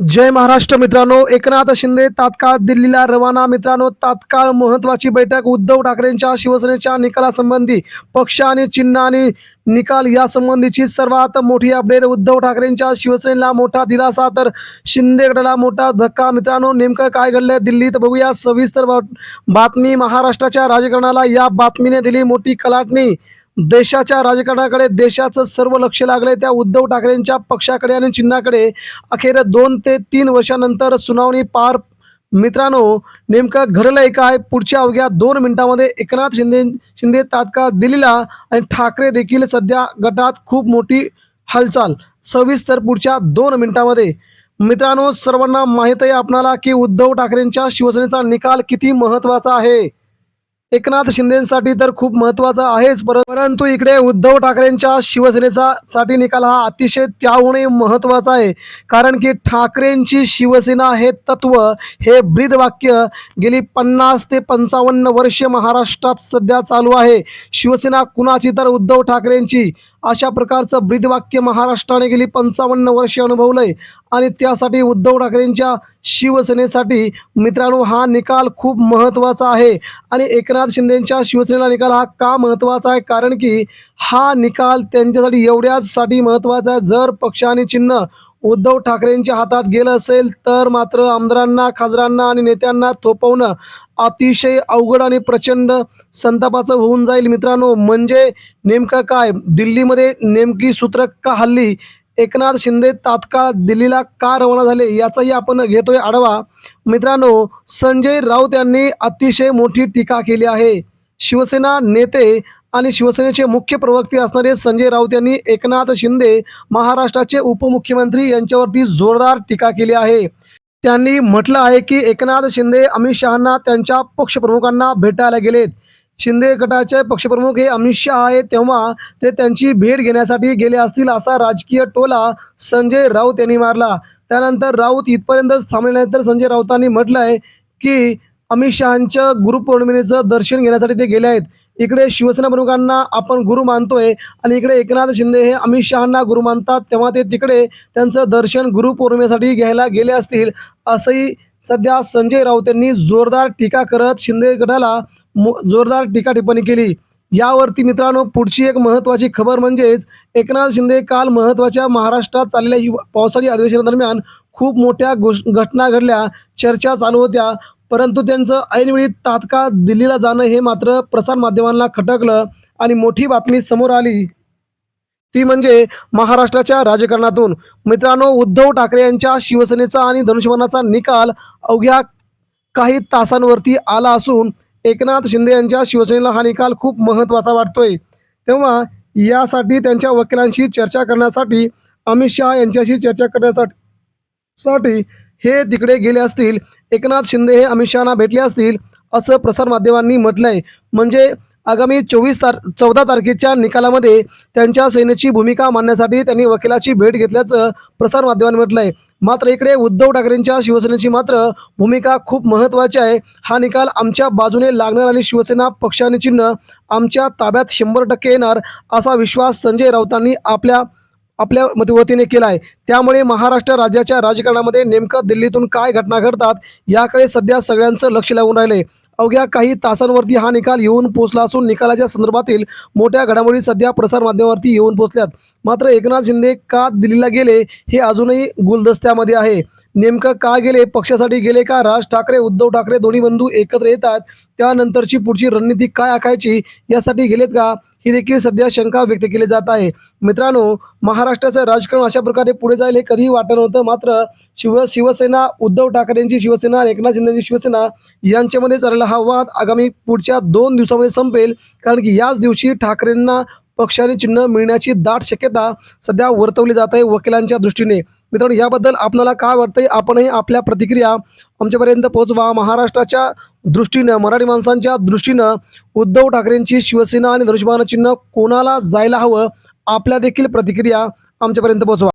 जय महाराष्ट्र मित्रांनो एकनाथ शिंदे तात्काळ दिल्लीला रवाना. मित्रांनो तात्काळ महत्वाची बैठक उद्धव ठाकरेंच्या शिवसेनेच्या निकालासंबंधी पक्ष आणि चिन्ह आणि निकाल या संबंधीची सर्वात मोठी अपडेट उद्धव ठाकरेंच्या शिवसेनेला मोठा दिलासा तर शिंदे गटाला मोठा धक्का. मित्रांनो नेमकं काय घडलंय दिल्लीत बघूया. सविस्तर बातमी महाराष्ट्राच्या राजकारणाला. या बातमीने दिली मोठी कलाटणी. देशाच्या राजकारणाकडे देशाचं सर्व लक्ष लागले त्या उद्धव ठाकरेंच्या पक्षाकडे आणि चिन्हाकडे अखेर दोन ते तीन वर्षानंतर सुनावणी पार. मित्रांनो नेमकं घडलंय काय? पुढच्या अवघ्या दोन मिनिटांमध्ये एकनाथ शिंदे शिंदे तात्काळ दिल्लीला आणि ठाकरे देखील सध्या गटात खूप मोठी हालचाल. सविस्तर पुढच्या दोन मिनिटांमध्ये. मित्रांनो सर्वांना माहीत आहे आपणाला की उद्धव ठाकरेंच्या शिवसेनेचा निकाल किती महत्त्वाचा आहे? एकनाथ शिंदेसाठी तर खूप महत्त्वाचा आहेच. परंतु इकडे उद्धव ठाकरेंच्या शिवसेनेचा साठी निकाल हा अतिशय त्याहूनही महत्त्वाचा आहे. कारण की ठाकरेंची शिवसेना हे तत्व हे ब्रीद वाक्य गेली पन्नास ते पंचावन्न वर्षे महाराष्ट्रात सध्या चालू आहे. शिवसेना कुणाची तर उद्धव ठाकरेंची? अशा प्रकारचं ब्रीदवाक्य महाराष्ट्राने गेली पंचावन्न वर्षे अनुभवलंय. आणि त्यासाठी उद्धव ठाकरेंच्या शिवसेनेसाठी मित्रांनो हा निकाल खूप महत्त्वाचा आहे. आणि एकनाथ शिंदेंच्या शिवसेनेला निकाल हा का महत्त्वाचा आहे? कारण की हा निकाल त्यांच्यासाठी एवढ्याचसाठी महत्त्वाचा आहे जर पक्ष आणि चिन्ह उद्धव ठाकरेंच्या हातात गेलं असेल तर मात्र आमदारांना खासदारांना आणि नेत्यांना थोपवणं अतिशय अवघड आणि प्रचंड संतापाचं होऊन जाईल. मित्रांनो म्हणजे नेमकं काय? दिल्लीमध्ये नेमकी सूत्र का हल्ली एकनाथ शिंदे तात्काळ दिल्लीला का रवाना झाले याचाही आपण घेतोय आढावा. मित्रांनो संजय राऊत यांनी अतिशय मोठी टीका केली आहे. शिवसेना नेते आणि शिवसेनेचे मुख्य प्रवक्ते असणारे संजय राऊत यांनी एकनाथ शिंदे महाराष्ट्राचे उपमुख्यमंत्री यांच्यावरती जोरदार टीका केली आहे. त्यांनी म्हटलं आहे की एकनाथ शिंदे अमित शहांना त्यांच्या पक्षप्रमुखांना भेटायला गेलेत. शिंदे गटाचे पक्षप्रमुख हे अमित शहा आहेत तेव्हा ते त्यांची भेट घेण्यासाठी गेले असतील असा राजकीय टोला संजय राऊत यांनी मारला. त्यानंतर राऊत इथपर्यंतच थांबल्यानंतर संजय राऊतांनी म्हटलं आहे की अमित शहांच्या गुरुपौर्णिमेचं दर्शन घेण्यासाठी ते गेले आहेत. इकडे शिवसेना प्रमुखांना आपण गुरु मानतोय आणि इकडे एकनाथ शिंदे हे अमित शहांना गुरु मानतात तेव्हा ते तिकडे त्यांचं दर्शन गुरुपौर्णिमेसाठी घ्यायला गेले असतील असंही सध्या संजय राऊत यांनी जोरदार टीका करत शिंदे गटाला जोरदार टीका टिप्पणी केली. यावरती मित्रांनो पुढची एक महत्त्वाची खबर म्हणजेच एकनाथ शिंदे काल महत्त्वाच्या महाराष्ट्रात चाललेल्या पावसाळी अधिवेशनादरम्यान खूप मोठ्या घोष घटना घडल्या चर्चा चालू होत्या. परंतु त्यांचं ऐनवेळी तात्काळ दिल्लीला जाणं हे मात्र प्रसारमाध्यमांना खटकलं आणि मोठी बातमी समोर आली. ती म्हणजे महाराष्ट्राच्या राजकारणातून. मित्रांनो उद्धव ठाकरे यांच्या शिवसेनेचा आणि धनुष्यबाणाचा निकाल अवघ्या काही तासांवरती आला असून एकनाथ शिंदे यांच्या शिवसेनेला हा निकाल खूप महत्त्वाचा वाटतोय. तेव्हा यासाठी त्यांच्या वकिलांशी चर्चा करण्यासाठी अमित शहा यांच्याशी चर्चा करण्यासाठी साठी हे तिकडे गेले असतील. एकनाथ शिंदे हे अमित शहाना भेटले असतील असं प्रसारमाध्यमांनी म्हटलंय. म्हणजे आगामी चोवीस तार चौदा तारखेच्या निकालामध्ये त्यांच्या सेनेची भूमिका मांडण्यासाठी त्यांनी वकिलाची भेट घेतल्याचं प्रसारमाध्यमांनी म्हटलंय. मात्र इकडे उद्धव ठाकरेंच्या शिवसेनेची मात्र भूमिका खूप महत्त्वाची आहे. हा निकाल आमच्या बाजूने लागणार आणि शिवसेना पक्षाने चिन्ह आमच्या ताब्यात शंभर टक्के येणार असा विश्वास संजय राऊतांनी आपल्या आपल्या मत- वतीने केला आहे. त्यामुळे महाराष्ट्र राज्याच्या राजकारणामध्ये नेमकं दिल्लीतून काय घटना घडतात याकडे सध्या सगळ्यांचं लक्ष लागून राहिले अवघ्या काही तासांवरती हा निकाल येऊन पोचला असून निकालाच्या संदर्भातील मोठ्या घडामोडी सध्या प्रसारमाध्यमावरती येऊन पोचल्यात मात्र एकनाथ शिंदे का दिल्लीला गेले हे अजूनही गुलदस्त्यामध्ये आहे. नेमकं का गेले पक्षासाठी गेले का राज ठाकरे उद्धव ठाकरे दोन्ही बंधू एकत्र येतात त्यानंतरची पुढची रणनीती काय आखायची यासाठी गेलेत का? ही देखील सध्या शंका व्यक्त केली जात आहे. मित्रांनो महाराष्ट्राचं राजकारण अशा प्रकारे पुढे जाईल हे कधीही वाटत नव्हतं. मात्र शिव शिवसेना उद्धव ठाकरेंची शिवसेना आणि एकनाथ शिंदेची शिवसेना यांच्यामध्ये चाललेला हा वाद आगामी पुढच्या दोन दिवसामध्ये संपेल. कारण की याच दिवशी ठाकरेंना पक्षाने चिन्ह मिळण्याची दाट शक्यता सध्या वर्तवली जात आहे वकिलांच्या दृष्टीने. मित्रांनो याबद्दल आपणाला काय वाटतंय? आपणही आपल्या प्रतिक्रिया आमच्यापर्यंत पोहोचवा. महाराष्ट्राच्या दृष्टीनं मराठी माणसांच्या दृष्टीनं उद्धव ठाकरेंची शिवसेना आणि धनुष्यबाण चिन्ह कोणाला जायला हवं आपल्या देखील प्रतिक्रिया आमच्यापर्यंत पोहोचवा.